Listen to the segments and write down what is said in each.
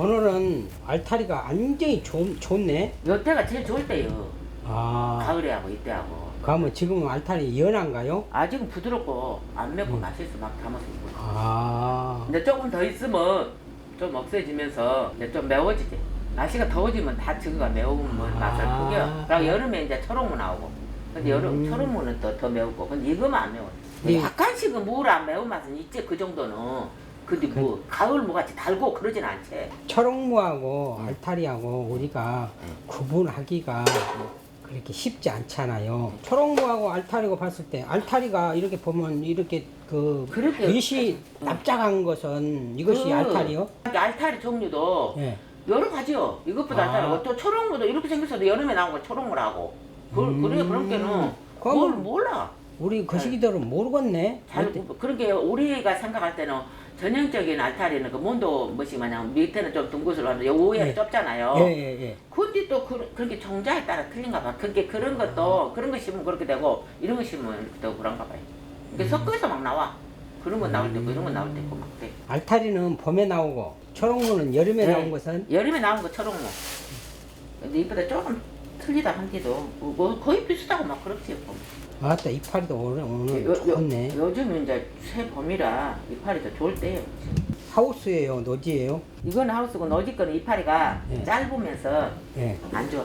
오늘은 알타리가 완전히 좋, 좋네. 요때가 제일 좋을 때요. 아, 가을에 하고 이때 하고. 그러면 지금은 알타리 연한가요? 아직은 부드럽고 안 맵고 음. 맛있어 막 담아서 먹어. 아, 근데 조금 더 있으면 좀 억세지면서 이제 좀 매워지지. 날씨가 더워지면 다 저거가 매우면 뭐 맛을 아. 포겨. 그리고 여름에 이제 초록무 나오고. 근데 여름 음. 초록무는 또 더 매우고. 근데 이거만 안 매워. 네. 약간씩은 무안 매운 맛은 있지 그 정도는. 근데 뭐 가을 무 같이 달고 그러진 않지. 초록무하고 알타리하고 우리가 음. 구분하기가 그렇게 쉽지 않잖아요. 초록무하고 알타리고 봤을 때 알타리가 이렇게 보면 이렇게 그 그렇게- 빛이 납작한 것은 이것이 그 알타리요? 알타리 종류도 예. 여러 가지요. 이것보다 아. 알타리고 또 초록무도 이렇게 생겼어도 여름에 나온 거 초록무라고. 그, 음. 그래 그런 게는 그건 뭘 뭐- 몰라. 우리 거시기들은 모르겠네. 잘 어때? 그렇게 우리가 생각할 때는 전형적인 알타리는 그 문도 뭐시 마냥 밑에는 좀 둥그슬 하는데 요에 예. 좁잖아요. 예, 예, 예. 근데 또 그, 그렇게 종자에 따라 틀린가 봐. 그게 그런 것도 그런 거 심으면 그렇게 되고 이런 거 심으면 또 그런가 봐요. 이게 음. 섞어서 막 나와. 그런 건 나올 때 있고 이런 건 나올 때 있고 막 돼. 알타리는 봄에 나오고 초록무는 여름에 네. 나온 것은 여름에 나온 거 초록무. 근데 이보다 조금 틀리다 한데도 뭐 거의 비슷하고 막 그렇지. 뭐. 아따 이파리도 오늘 오늘 요, 요, 좋네. 요즘은 이제 새 봄이라 이파리 더 좋을 때예요. 하우스예요, 노지예요? 이거는 하우스고 너지 거는 이파리가 예. 짧으면서 예. 안 좋아.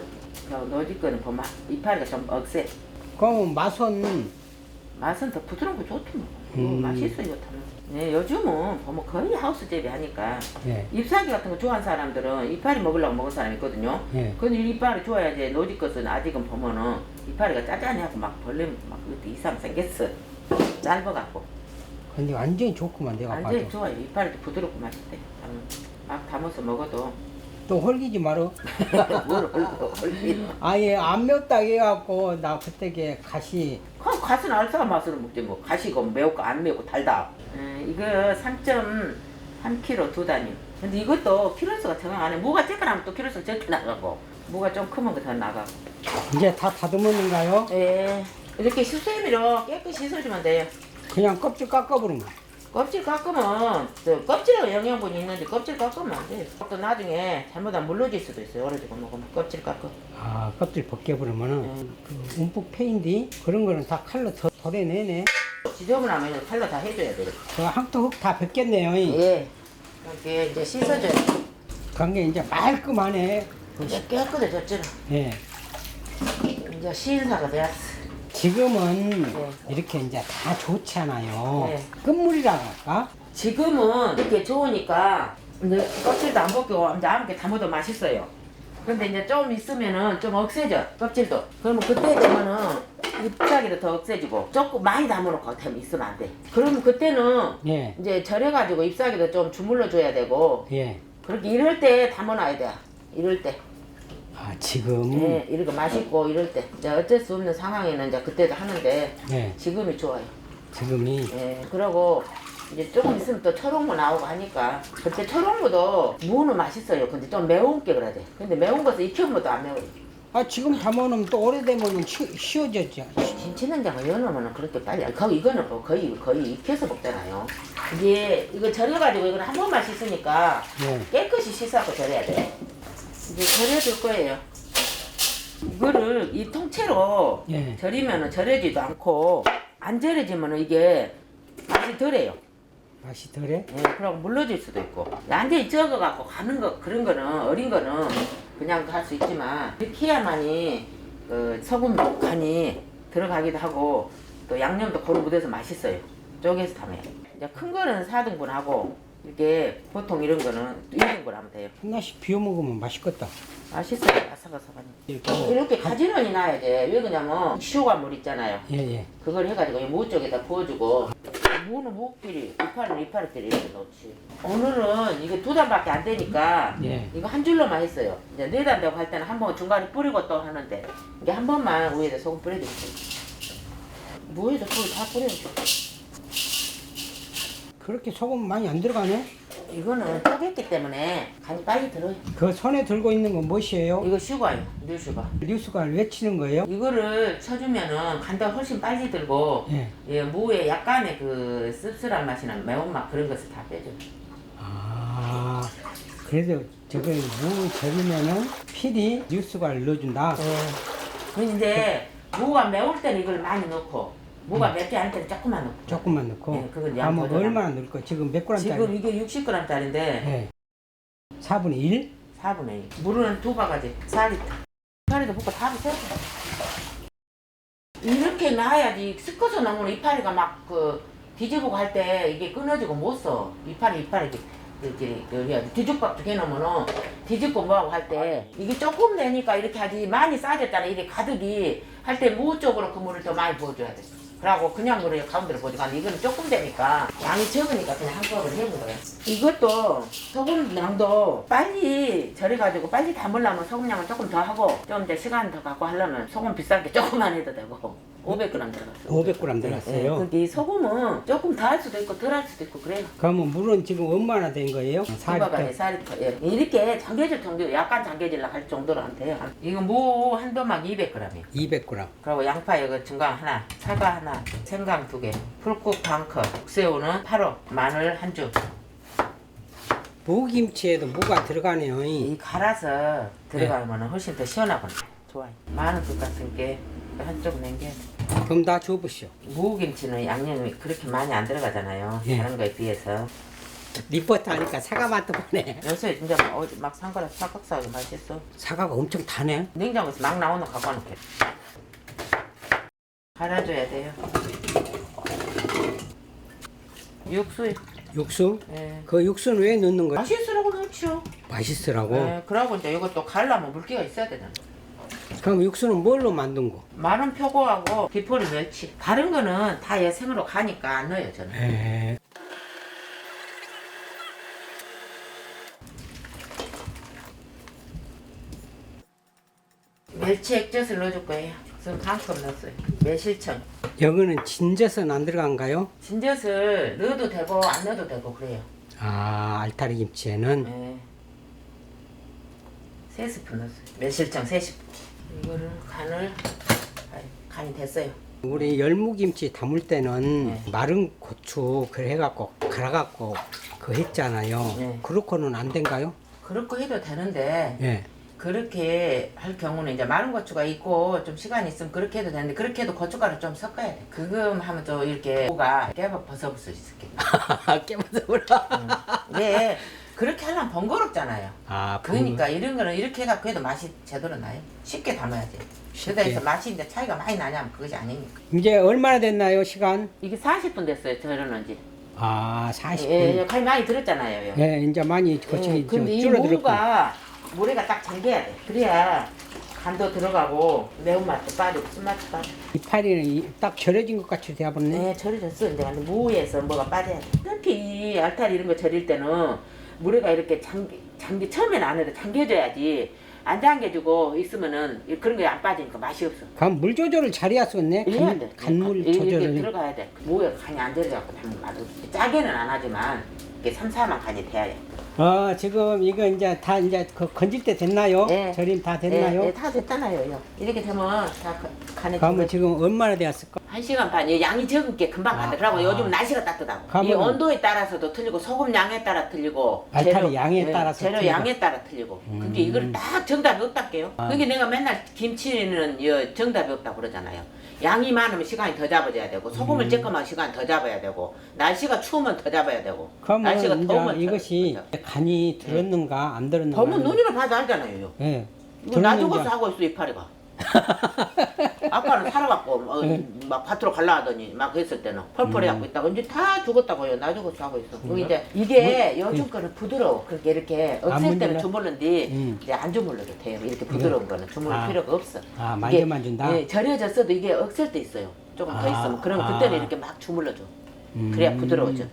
저 너지 거는 보면 이파리가 좀 억세. 그럼 맛은 맛은 더 부드러운 거 좋더만. 음. 음. 맛있어요, 타는. 네, 요즘은 보면 거의 하우스 재배 하니까 예. ip사귀 같은 거 좋아하는 사람들은 이파리 먹으려고 먹은 사람이 있거든요. 예. 근데 이파리 좋아야지 노지 것은 아직은 보면은 이파리가 짜잔하고 막 벌레 막 그것도 이상 생겼어. 짧아갖고. 근데 완전히 좋구만 내가 완전히 봐도. 좋아요. 이파리도 부드럽고 맛있대. 담으면. 막 담아서 먹어도 또 헐기지 말어. 뭘. 아예 안 맵다 해갖고 나 그때게 가시 그럼 가스는 알싸한 맛으로 먹지 뭐 가시고 매우고 안 매우고 달다. 음, 이거 3.3kg 두 단위. 근데 이것도 키로수가 정확 안 해. 무가 쬐끈하면 또 키로수가 적게 나가고 무가 좀 크면 더 나가고. 이제 다 다듬었는가요? 예. 이렇게 수세미로 깨끗이 씻어주면 돼요. 그냥 껍질 깎아버리면. 껍질 깎으면 저 껍질에 영양분이 있는데 껍질 깎으면 안 돼요. 또 나중에 잘못하면 물러질 수도 있어요. 오래지고 먹으면 껍질 깎고. 아 껍질 벗겨버리면은 음. 그 움푹 패인디 그런 거는 다 칼로 더 덜어내네. 지저분하면 칼로 다 해줘야 돼요. 그 항토 흙다 벗겼네요. 예. 이렇게 이제 씻어줘요. 관계 이제 말끔하네. 이제 깨끗해졌잖아. 예. 이제 시인사가 되었어. 지금은 네. 이렇게 이제 다 좋잖아요. 네. 끝물이라 할까? 지금은 이렇게 좋으니까 이제 껍질도 안 벗기고 이제 아무게 담아도 맛있어요. 근데 이제 좀 있으면은 좀 억세져 껍질도. 그러면 그때 되면은 잎사귀도 더 억세지고 조금 많이 담아놓고 되면 있으면 안 돼. 그러면 그때는 예. 이제 절여가지고 잎사귀도 좀 주물러 줘야 되고 예. 그렇게 이럴 때 담아놔야 돼. 이럴 때. 아 지금 예, 이렇게 맛있고 이럴 때. 이제 어쩔 수 없는 상황에는 이제 그때도 하는데 예. 지금이 좋아요. 지금이 예, 그러고 이제 조금 있으면 또 초록무 나오고 하니까 그때 초록무도 무는 맛있어요. 근데 좀 매운 게 그래야 돼. 근데 매운 것은 익혀면 또안 매워요. 아 지금 담아놓으면 또 오래되면 쉬, 쉬워졌죠. 김치냉장고 여놓으면 그렇게 빨리 안- 거기 이거는 뭐 거의 거의 익혀서 먹잖아요. 이게 이거 절여가지고 이걸 한 번만 씻으니까 예. 깨끗이 씻어서 절여야 돼. 이제 절여줄 거예요. 이거를 이 통째로 예. 절이면은 절여지도 않고 안 절여지면은 이게 맛이 덜해요. 맛이 덜해? 예, 그러고 물러질 수도 있고 완전히 적어갖고 가는 거 그런 거는 어린 거는 그냥 할 수 있지만 이렇게 해야만이 그 소금 간이 들어가기도 하고 또 양념도 고루 묻어서 맛있어요 쪼개서 이제 큰 거는 4등분 하고 이렇게 보통 이런 거는 1등분 하면 돼요 하나씩 비워 먹으면 맛있겠다. 맛있어요 아삭아삭하니 이렇게. 이렇게 가지런히 놔야 돼 왜 그러냐면 시오가물 있잖아요 예 예. 그걸 해가지고 이무 쪽에다 부어주고 무는 무끼리 이파리는 이파리끼리 이렇게 넣지 오늘은 이게 두 단밖에 안 되니까 예. 이거 한 줄로만 했어요 이제 네 단 되고 할 때는 한 번 중간에 뿌리고 또 하는데 이게 한 번만 위에다 소금 뿌려주세요 무에다 소금 다 뿌려줘 그렇게 소금 많이 안 들어가네? 이거는 쪼갰기 때문에 간이 빨리 들어요 그 손에 들고 있는 건 무엇이에요? 이거 슈가예요 뉴 슈가 뉴스가 외치는 거예요? 이거를 쳐주면은 간도 훨씬 빨리 들고 예. 예, 무에 약간의 그 씁쓸한 맛이나 매운맛 그런 것을 다 빼줘요 아 그래서 저거 무 절이면은 필히 뉴스가를 넣어준다. 그 이제 무가 매울 때는 이걸 많이 넣고 무가 맵지 않을 때는 조금만 넣고. 조금만 넣고. 네, 그건 양 그러면 조절하면. 얼마나 넣을 거? 지금 몇 그램짜리? 지금 이게 60g짜리인데 네. 4분의 1? 4분의 1. 물은 두 바가지 4리터. 4리터 붓고 다 부세요. 이렇게 놔야지 섞어서 넣으면 이파리가 막 그 뒤집고 할 때 이게 끊어지고 못 써. 이파리 이파리 이렇게 이렇게 뒤죽박죽 해놓으면은 뒤집고 뭐하고 할 때 이게 조금 내니까 이렇게 하지 많이 싸졌잖아 이게 가득이 할 때 무 쪽으로 그 물을 더 많이 부어줘야 돼. 그러고 그냥 물을 가운데로 부어주고 이거는 조금 되니까 양이 적으니까 그냥 한꺼번에 해본 거예요. 이것도 소금 양도 빨리 절여가지고 빨리 담으려면 소금 양을 조금 더 하고 좀 이제 시간 더 갖고 하려면 소금 비싼 게 조금만 해도 되고 500g 들어갔어요. 500g 들어갔어요. 근데 이 소금은 조금 더 할 수도 있고 덜 할 수도 있고 그래요. 그러면 물은 지금 얼마나 된 거예요? 두바가지 4리터. 쌀이 예. 이렇게 잠겨질 정도 약간 잠겨질라 할 정도로 안 돼요. 이거 무 한 도막 200g이에요. 200g. 그리고 양파 이거 증강 하나, 사과 하나, 생강 두 개, 풀국 반 컵, 새우는 8호, 마늘 한 줌. 무김치에도 무가 들어가네요. 이 갈아서 들어가면 훨씬 더 시원하고 좋아요. 마늘 끝 같은 게 한쪽 남겨야 돼. 그럼 다 줘보시오. 무김치는 양념이 그렇게 많이 안 들어가잖아요. 예. 다른 거에 비해서. 리포트 하니까 사과 맛도 보네. 요새 진짜 막 어디 막 산 거라 싹싹싸게 맛있어. 사과가 엄청 타네. 냉장고에서 막 나오는 거 갖고 와놓게. 갈아줘야 돼요. 육수, 육수? 예. 그 육수는 왜 넣는 거야? 맛있으라고 넣죠. 맛있으라고. 예, 그러고 이제 이것도 갈라면 물기가 있어야 되잖아. 그럼 육수는 뭘로 만든 거? 마른 표고하고 비포리 멸치. 다른 거는 다 예생으로 가니까 안 넣어요, 저는. 에 멸치 액젓을 넣어줄 거예요. 지금 반컵 넣었어요. 매실청. 여기는 진젓은 안 들어간가요? 진젓을 넣어도 되고 안 넣어도 되고 그래요. 아 알타리 김치에는 네. 세 스푼 넣었어요. 매실청 세 스푼. 간을 아이, 간이 됐어요. 우리 열무김치 담을 때는 네. 마른 고추 그래 해갖고 갈아갖고 그 했잖아요. 네. 그렇고는 안 된가요? 그렇고 해도 되는데 예. 그렇게 할 경우는 이제 마른 고추가 있고 좀 시간이 있으면 그렇게 해도 되는데 그렇게 해도 고춧가루 좀 섞어야 돼. 그금 하면 또 이렇게 뭐가 깨버 벗어볼 수 있을게. 보라. 왜 그렇게 하려면 번거롭잖아요. 아 그러니까 이런 거는 이렇게 해갖고 해도 맛이 제대로 나요. 쉽게 담아야지. 그러다 해서 맛이 이제 차이가 많이 나냐면 그것이 아니니까. 이제 얼마나 됐나요 시간? 이게 40분 됐어요. 저러는 지. 아 40분. 예, 예, 간이 많이 들었잖아요. 예, 이제 많이 예, 거칠이 근데 이 줄어들었고. 무가 물에가 딱 잠겨야 돼. 그래야 간도 들어가고 매운맛도 빠지고 쓴맛도 빠지고. 이 파리는 이- 딱 절여진 것 같이 되어버렸네. 네, 절여졌어. 이제 근데 무에서 뭐가 빠져야 돼. 특히 이 알타리 이런 거 절일 때는 물에가 이렇게 잠기, 잠기 처음에는 안 해도 잠겨줘야지. 안 잠겨주고 있으면은 그런 게 안 빠지니까 맛이 없어. 그럼 물 조절을 잘해야 쓰겠네. 이래야 간, 돼. 간물 이게 조절을. 들어가야 돼. 무에 간이 안 들어가고. 짜게는 안 하지만 이게 삼삼한 간이 돼야 돼. 어 지금 이거 이제 다 이제 그 건질 때 됐나요? 네. 절임 다 됐나요? 네, 네, 다 됐잖아요. 요. 이렇게 되면 다 가- 간에 그러면 지금 얼마나 되었을까? 한 시간 반. 이 양이 적은 게 금방 아, 아. 요즘 날씨가 따뜻하고. 이 온도에 따라서도 틀리고 소금 양에 따라 틀리고 알타리 양에 예, 따라서 재료 틀리고. 양에 따라 틀리고. 근데 음. 이걸 딱 정답이 없다게요. 아. 그게 내가 맨날 김치는 이 정답이 없다 고 그러잖아요. 양이 많으면 시간이 더 잡아줘야 되고 소금을 음. 쬐끔하면 시간 더 잡아야 되고 날씨가 추우면 더 잡아야 되고 그러면 날씨가 더우면 이것이 더 간이 들었는가 안 들었는가? 보면 눈으로 봐도 알잖아요. 예. 이거 나 죽어서 하고 있어 이파리가. 아까는 살아갖고 어, 네. 막 밭으로 갈라 하더니 막 했을 때는 펄펄해 갖고 있다가 이제 다 죽었다고요. 나 죽어서 하고 있어. 그 이제 이게 요즘 거는 부드러워. 그렇게 이렇게 안 없앨 때는? 주물른디 음. 이제 안 주물러도 돼요. 이렇게 부드러운 거는 주물릴 아. 필요가 없어. 아, 이게, 만져만 준다? 예, 절여졌어도 이게 억셀 때 있어요. 조금 더 아, 있으면 그러면 아. 그때는 이렇게 막 주물러줘. 음. 그래야 부드러워져.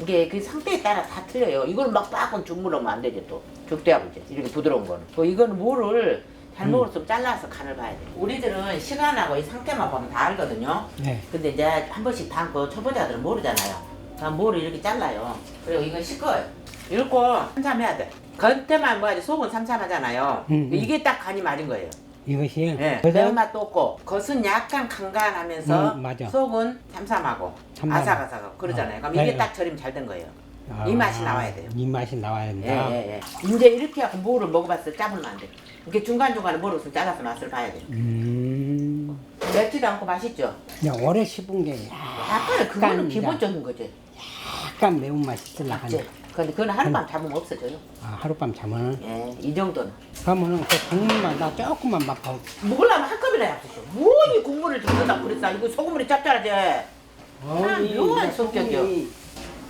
이게 그 상태에 따라 다 틀려요. 이걸 막 빡은 주물르면 안 되지 또. 죽대하고 이제 이렇게 부드러운 거는. 그 이거는 무를 잘 먹었으면 잘라서 간을 봐야 돼. 우리들은 시간하고 이 상태만 보면 다 알거든요. 네. 근데 이제 한 번씩 담고 초보자들은 모르잖아요. 그럼 무를 이렇게 잘라요. 그리고 이건 씻어요. 읽고 삼삼해야 돼. 겉에만 뭐하지 속은 삼삼하잖아요. 음, 음. 이게 딱 간이 맞은 거예요. 이것이 예, 그래서 매운맛도 없고 겉은 약간 간간하면서 음, 맞아. 속은 삼삼하고 삼삼. 아삭아삭하고 그러잖아요. 어. 그럼 이게 네. 딱 절이면 잘된 거예요. 아, 이 맛이 나와야 돼요. 이 맛이 나와야 된다. 예 예 예. 이제 이렇게 하고 무를 먹어봤을 때 짜불면 안 돼. 이게 중간 중간에 물을 좀 짜서 맛을 봐야 돼. 음. 맵지도 않고 맛있죠. 그냥 오래 씹은 게 약간 그거는 약간 기본적인 거지. 약간 매운맛이 맞지? 하네. 근데 그거는 하룻밤 잡으면 없어져요. 아, 하룻밤 자면 예, 이 정도는. 그러면은 그 국물만 나 조금만 맛봐. 먹으려면 한 컵이나 yap으죠. 뭐이 국물을 듬는다 그랬어. 이거 소금물이 짭짤하지. 어이, 묘한 성격이요.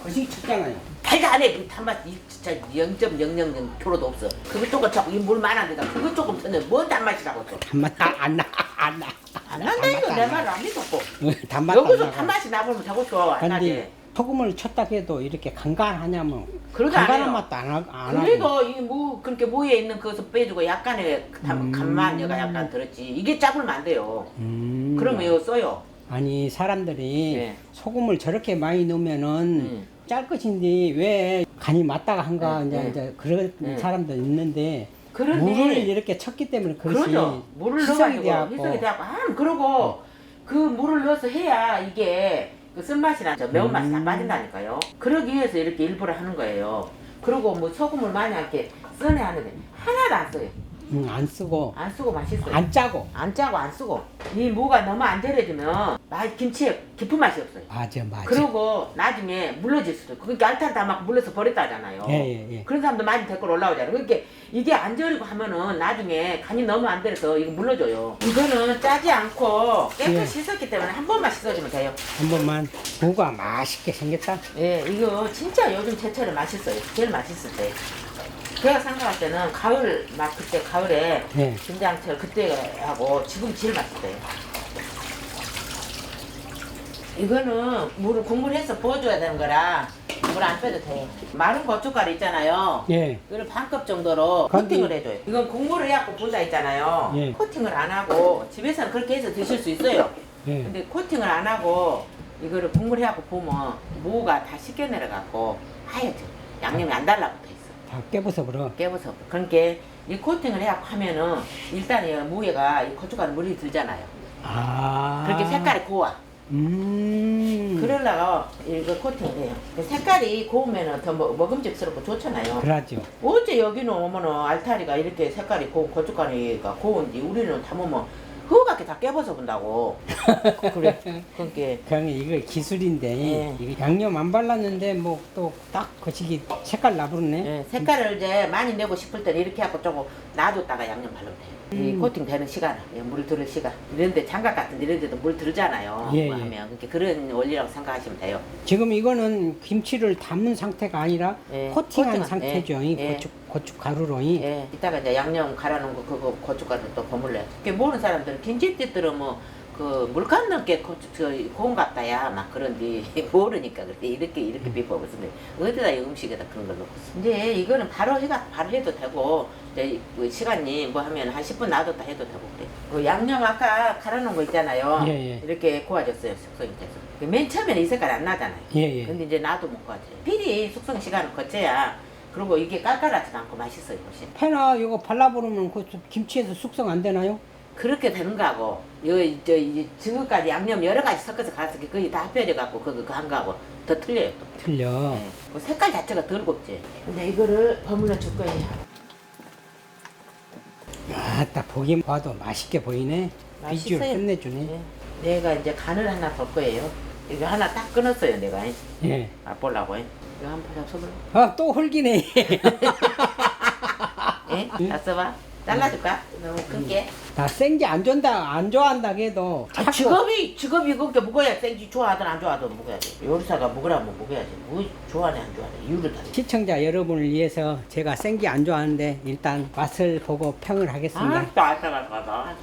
소금이 거시 쳤잖아요. 달도 안 해. 이 단맛 이 진짜 0.000 표로도 없어. 그거 조금 자꾸 이물 많은 데다 그거 조금 넣으면 뭔 단맛이라고 또. 단맛 안 나, 안 나. 안 난다 이거 내말안 믿었고. 단맛 여기서. 단맛이 나보면 자꾸 좋아. 안 나지. 근데 소금을 쳤다 해도 이렇게 간간하냐면 그러지 않아요. 간간한 맛도 안, 하, 안 하고. 그래도 이무 그렇게 무에 있는 그것을 빼주고 약간의 그 단- 음. 간만 여가 약간 들었지. 이게 짜불면 안 돼요. 음. 그러면 이거 써요. 아니 사람들이 네. 소금을 저렇게 많이 넣으면은 음. 짤 것인데 왜 간이 맞다가 한가 네, 이제, 네. 이제 그런 네. 사람도 있는데 그런데 물을 이렇게 쳤기 때문에 그것이 그러죠. 물을 희석이 넣어가지고 돼갖고 희석이 돼갖고 아 그러고 그 물을 넣어서 해야 이게 그 쓴맛이나 저 매운맛이 다 음. 빠진다니까요. 그러기 위해서 이렇게 일부러 하는 거예요. 그리고 뭐 소금을 많이 이렇게 써내 하는데 하나도 안 써요. 음, 안 쓰고 안 쓰고 맛있어요. 안 짜고 안 짜고 안 쓰고 이 무가 너무 안 절여지면 맛 김치에 깊은 맛이 없어요. 맞아 맞아 그리고 나중에 물러질 수도 있고 그러니까 알탄 다 막 물러서 버렸다 하잖아요. 예, 예, 예. 그런 사람도 많이 댓글 올라오잖아요. 그러니까 이게 안 절이고 하면은 나중에 간이 너무 안 들어서 이거 물러져요. 이거는 짜지 않고 깨끗이 예. 씻었기 때문에 한 번만 씻어주면 돼요. 한 번만 무가 맛있게 생겼다 예, 이거 진짜 요즘 제철에 맛있어요. 제일 맛있을 때. 제가 생각할 때는 가을 막 그때 가을에 예. 김장철 그때 하고 지금 제일 맛있어요. 이거는 물을 국물 해서 부어줘야 되는 거라 물 안 빼도 돼. 마른 고춧가루 있잖아요. 예. 이거를 반컵 정도로 거기- 코팅을 해줘요. 이건 국물을 해갖고 부자 있잖아요. 예. 코팅을 안 하고 집에서는 그렇게 해서 드실 수 있어요. 예. 근데 코팅을 안 하고 이거를 국물 해갖고 부으면 무가 다 씻겨 내려갖고 하얗죠. 양념이 안 달라붙어 있 어. 다 깨부숴 버려. 그러니까 이 코팅을 해갖고 하면은 일단 이 무에가 이 고춧가루 물이 들잖아요. 아 그렇게 색깔이 고와. 음 그러려고 이거 코팅을 해요. 그 색깔이 고우면은 더 먹- 먹음직스럽고 좋잖아요. 그러죠 어째 여기는 오면은 알타리가 이렇게 색깔이 고운 고춧가루가 고운지 우리는 담으면 허옇게 다 깨버서 본다고. 그래. 그러니까 그냥 이거 기술인데 예. 이거 양념 안 발랐는데 뭐 또 딱 거시기 색깔 나부르네 예, 색깔을 이제 많이 내고 싶을 때는 이렇게 하고 조금 놔뒀다가 양념 바르면 돼요. 이 음. 코팅 되는 시간, 예, 물 들을 시간. 이런데 장갑 같은 데 이런 데도 물 들잖아요. 예, 뭐 예. 하면 그렇게 그런 원리라고 생각하시면 돼요. 지금 이거는 김치를 담은 상태가 아니라 예, 코팅한 코팅한, 상태죠. 예, 이 예. 고추 고추 가루로 이 예, 이따가 이제 양념 갈아놓은 거 그거 고춧가루 또. 그게 모르는 사람들은 김치띠들은 뭐 그 고추 저 고운 같다야 막 그런데 모르니까 그때 이렇게 이렇게 비법을 쓰는데 어디다 이 음식에다 그런 걸 넣고 써. 근데 이거는 바로 해가 바로 해도 되고 이제 그 시간이 뭐 하면 한 10분 놔뒀다 해도 되고 그래. 그 양념 아까 갈아놓은 거 있잖아요. 예, 예. 이렇게 고와졌어요 숙성이 돼서. 그맨 처음에는 이 색깔 안 나잖아요. 예, 예. 근데 이제 나도 못 가지. 필히 숙성 시간을 거쳐야 그리고 이게 깔깔하지도 않고 맛있어요, 훨씬. 페나 이거 발라버리면 그 김치에서 숙성 안 되나요? 그렇게 되는 거하고 여기 저 이제 지금까지 양념 여러 가지 섞어서 가서 거의 다 합해져 갖고 그거 그한 거하고 더 틀려요. 또. 틀려. 네. 그 색깔 자체가 덜 곱지. 근데 이거를 버물러 줄 거예요. 아따 보기 봐도 맛있게 보이네. 비주얼 맛있어요. 끝내주네. 네. 내가 이제 간을 하나 볼 거예요. 이거 하나 딱 끊었어요, 내가. 예. 맛보려고. 이거 한번 잡숴볼래? 아또 홀기네. 예? 잡숴봐. 잘라줄까? 너무 큰 게. 다 생지 안 좋다 안 좋아한다 해도 아, 직업이 직업이 그렇게 먹어야 생지 좋아하든 안 좋아하든 먹어야 돼. 요리사가 먹으라면 먹어야지. 뭐 좋아하네 안 좋아하네 이유를 다. 시청자 여러분을 위해서 제가 생기 안 좋아하는데 일단 맛을 보고 평을 하겠습니다. 아또 알싸갈까봐.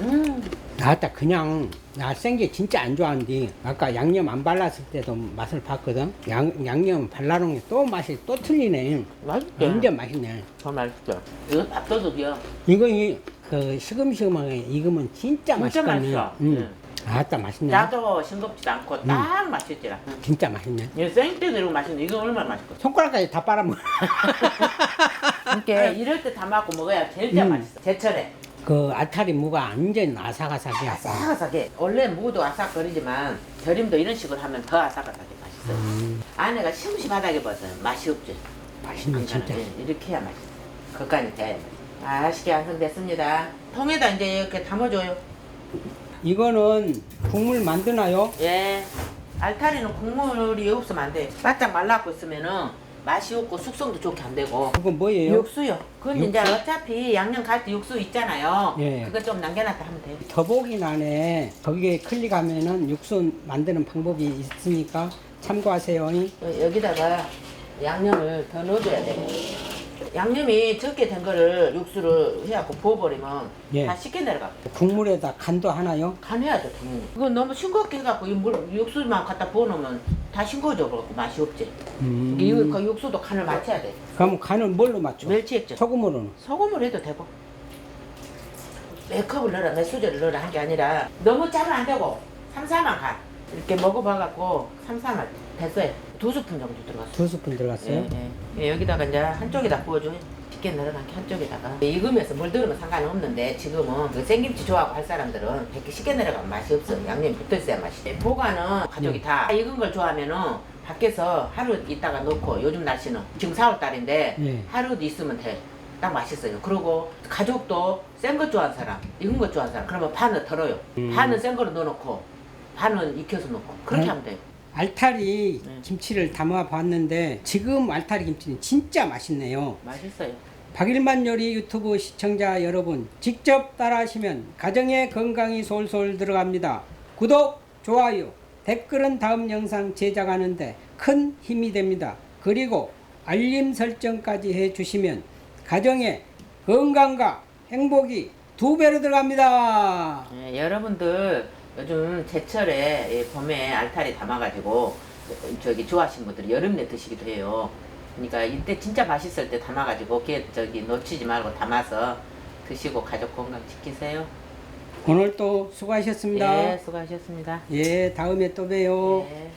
음. 나왔다 그냥 나 생게 진짜 안 좋아하는데 아까 양념 안 발랐을 때도 맛을 봤거든. 양, 양념 발라놓은 게 또 맛이 또 틀리네. 맛있죠. 완전 맛있네. 더 맛있죠. 이거 밥도둑이요. 이거 이, 그 시금시금하게 익으면 진짜, 진짜 맛있거든. 맛있어. 음. 응. 아따 맛있네. 짜도 싱겁지도 않고 딱 맛있지라. 진짜 맛있네. 이거 생때도 이러고 맛있는데 이거 얼마나 맛있고. 손가락까지 다 빨아먹어. 그러니까 이럴 때 담아갖고 먹어야 제일 짜 음. 맛있어. 제철에. 그 알타리 무가 완전 아삭아삭해. 아삭. 아삭아삭해. 원래 무도 아삭거리지만 절임도 이런 식으로 하면 더 아삭아삭해 맛있어요. 음. 안에가 심심하다게 벗어요. 맛이 없죠. 맛있네 진짜. 예, 이렇게 해야 맛있어. 그까지 돼야 맛있어. 맛있게 완성됐습니다. 통에다 이제 이렇게 담아줘요. 이거는 국물 만드나요? 예. 알타리는 국물이 없으면 안 돼. 바짝 말라갖고 있으면은 맛이 없고 숙성도 좋게 안 되고. 그건 뭐예요? 육수요. 그건 이제 육수? 어차피 양념 갈 때 육수 있잖아요. 예. 그거 좀 남겨놨다 하면 돼요. 더보기란에 거기에 클릭하면은 육수 만드는 방법이 있으니까 참고하세요. 여- 여기다가 양념을 더 넣어줘야 돼. 양념이 적게 된 거를 육수를 해갖고 부어버리면 예. 다 쉽게 내려가. 국물에다 간도 하나요? 간해야죠 당연히. 그거 너무 싱겁게 해갖고 이 물, 육수만 갖다 부어놓으면 다 싱거워져 버리고 맛이 없지. 음. 이거 그 육수도 간을 맞춰야 돼. 그럼 간을 뭘로 맞죠? 멸치액젓. 소금으로는. 소금을 해도 되고. 몇 컵을 넣어라, 몇 수저를 넣어라 한 게 아니라 너무 짜면 안 되고 3, 4만 간. 이렇게 먹어봐갖고 3, 4만 됐어요. 두 스푼 정도 들어갔어. 두 스푼 들어갔어요. 예, 예. 예, 여기다가 이제 한쪽에다 부어줘요. 쉽게 늘어나게 한쪽에다가. 익으면서 물 들으면 상관은 없는데 지금은 그 생김치 좋아하고 할 사람들은 이렇게 쉽게 내려가면 맛이 없어. 양념이 붙어 있어야 맛이. 보관은 가족이 다 익은 걸 좋아하면은 밖에서 하루 있다가 놓고 요즘 날씨는 지금 4월달인데 예. 하루 있으면 돼. 딱 맛있어요. 그리고 가족도 센 것 좋아하는 사람, 익은 것 좋아하는 사람, 그러면 반을 덜어요. 음. 반은 센 거로 넣어놓고, 반은 익혀서 넣고. 그렇게 음. 하면 돼요. 알타리 네. 김치를 담아 봤는데 지금 알타리 김치는 진짜 맛있네요. 맛있어요. 박일만 요리 유튜브 시청자 여러분 직접 따라하시면 가정의 건강이 솔솔 들어갑니다. 구독, 좋아요, 댓글은 다음 영상 제작하는데 큰 힘이 됩니다. 그리고 알림 설정까지 해주시면 가정의 건강과 행복이 두 배로 들어갑니다. 예, 여러분들 요즘 제철에 예, 봄에 알타리 담아가지고 저기 좋아하시는 분들이 여름에 드시기도 해요. 그러니까 이때 진짜 맛있을 때 담아가지고 걔 저기 놓치지 말고 담아서 드시고 가족 건강 지키세요. 오늘 또 수고하셨습니다. 예, 수고하셨습니다. 예, 다음에 또 봬요. 예.